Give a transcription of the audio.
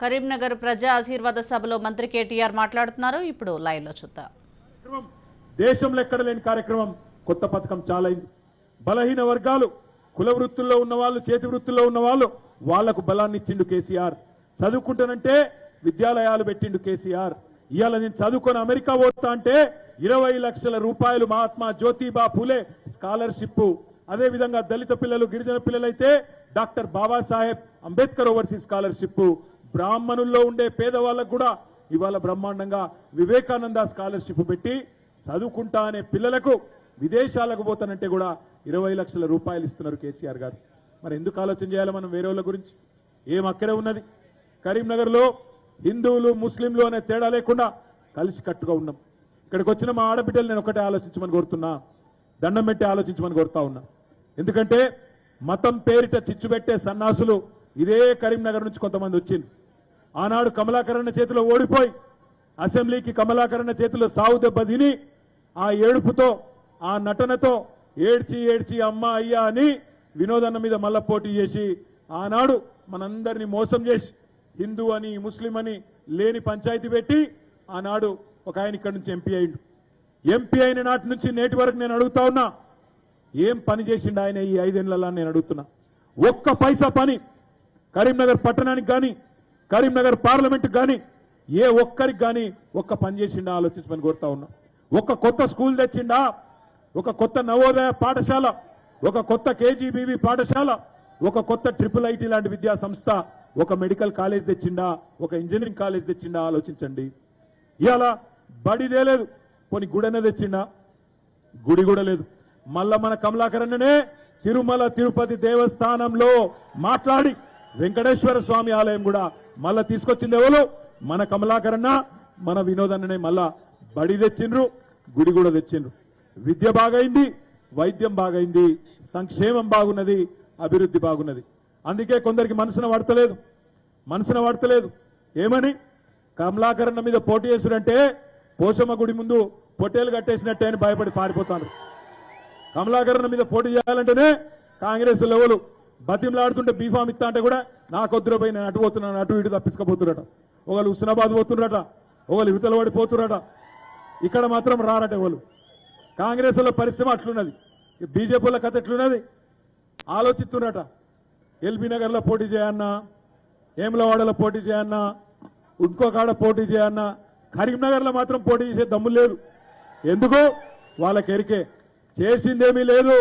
కరీంనగర్ ప్రజా ఆశీర్వాద సభలో మంత్రి కేటీఆర్ మాట్లాడుతున్నారు. ఇప్పుడు లైవ్లో చూద్దాం దేశంలో ఎక్కడ లేని కార్యక్రమం కొత్త పథకం చాలా బలహీన వర్గాలు కుల వృత్తుల్లో ఉన్న వాళ్ళు చేతి వృత్తుల్లో ఉన్న వాళ్ళు వాళ్ళకు బలాన్ని ఇచ్చిండు కేసీఆర్. చదువుకుంటానంటే విద్యాలయాలు పెట్టిండు కేసీఆర్. ఇవాళ నేను చదువుకొని అమెరికా పోతా అంటే ఇరవై లక్షల రూపాయలు మహాత్మా జ్యోతిబా ఫులే స్కాలర్షిప్ అదేవిధంగా దళిత పిల్లలు గిరిజన పిల్లలైతే doctor Babasaheb Ambedkar overseas scholarship బ్రాహ్మణుల్లో ఉండే పేదవాళ్ళకు కూడా ఇవాళ బ్రహ్మాండంగా వివేకానంద స్కాలర్షిప్ పెట్టి చదువుకుంటా అనే పిల్లలకు విదేశాలకు పోతానంటే కూడా ఇరవై లక్షల రూపాయలు ఇస్తున్నారు కేసీఆర్ గారు. మరి ఎందుకు ఆలోచన చేయాలి మనం వేరే వాళ్ళ గురించి? ఏం అక్కడే ఉన్నది? కరీంనగర్లో హిందువులు ముస్లింలు అనే తేడా లేకుండా కలిసి కట్టుగా ఉన్నాం. ఇక్కడికి వచ్చిన మా ఆడబిడ్డలు నేను ఒకటే ఆలోచించమని కోరుతున్నా దండం పెట్టి ఆలోచించమని కోరుతా ఉన్నా. ఎందుకంటే మతం పేరిట చిచ్చు పెట్టే సన్నాసులు ఇదే కరీంనగర్ నుంచి కొంతమంది వచ్చింది ఆనాడు కమలాకరణ చేతిలో ఓడిపోయి అసెంబ్లీకి కమలాకరణ చేతిలో సావు దెబ్బ తిని ఆ ఏడుపుతో ఆ నటనతో ఏడ్చి ఏడ్చి అమ్మ అయ్యా అని వినోదన్న మీద మళ్ళా పోటీ చేసి ఆనాడు మనందరినీ మోసం చేసి హిందూ అని ముస్లిం అని లేని పంచాయతీ పెట్టి ఆనాడు ఒక ఆయన ఇక్కడి నుంచి ఎంపీ అయిండు. ఎంపీ అయిన నాటి నుంచి నేటి వరకు నేను అడుగుతా ఉన్నా ఏం పని చేసిండు ఆయన ఈ ఐదేళ్ళలో నేను అడుగుతున్నా. ఒక్క పైసా పని కరీంనగర్ పట్టణానికి కానీ కరీంనగర్ పార్లమెంట్ కానీ ఏ ఒక్కరికి కానీ ఒక్క పని చేసిండా ఆలోచించమని కోరుతా ఉన్నా. ఒక కొత్త స్కూల్ తెచ్చిండా ఒక కొత్త నవోదయ పాఠశాల ఒక కొత్త కేజీబీవి పాఠశాల ఒక కొత్త ట్రిపుల్ ఐటీ లాంటి విద్యా సంస్థ ఒక మెడికల్ కాలేజ్ తెచ్చిండా ఒక ఇంజనీరింగ్ కాలేజ్ తెచ్చిండా ఆలోచించండి. ఇవాళ బడిదే లేదు పోనీ గుడనే తెచ్చిండా? గుడి కూడా లేదు. మళ్ళా మన కమలాకరణనే తిరుమల తిరుపతి దేవస్థానంలో మాట్లాడి వెంకటేశ్వర స్వామి ఆలయం కూడా మళ్ళా తీసుకొచ్చింది ఎవరు? మన కమలాకరణ మన వినోదన్ననే మళ్ళా బడి తెచ్చిండ్రు గుడి కూడా తెచ్చిండ్రు. విద్య బాగైంది వైద్యం బాగైంది సంక్షేమం బాగున్నది అభివృద్ధి బాగున్నది. అందుకే కొందరికి మనసున పడతలేదు. మనసున పడతలేదు. ఏమని? కమలాకరణ మీద పోటీ చేసుడంటే పోషమ్మ గుడి ముందు పొట్టేలు కట్టేసినట్టే అని భయపడి పారిపోతాను కమలాకరణ మీద పోటీ చేయాలంటేనే కాంగ్రెస్ లెవెలు బతిమలాడుతుంటే బీఫామ్ ఇస్తా అంటే కూడా నాకొద్దురు పోయి నేను అటు పోతున్నాను అటు ఇటు తప్పించుకపోతురట ఒకళ్ళు హుస్నాబాద్ పోతుర్రట ఒకళ్ళు యువతల పడిపోతురట ఇక్కడ మాత్రం రారట వాళ్ళు కాంగ్రెస్ వాళ్ళ పరిస్థితి అట్లున్నది. బీజేపీల కథ ఎట్లున్నది? ఆలోచిస్తున్నట ఎల్బీ నగర్లో పోటీ చేయన్నా ఏమలవాడలో పోటీ చేయన్నా ఇంకో కాడ పోటీ చేయన్నా కరీంనగర్లో మాత్రం పోటీ చేసే దమ్ము లేదు ఎందుకు? వాళ్ళకి ఎరికే చేసిందేమీ లేదు.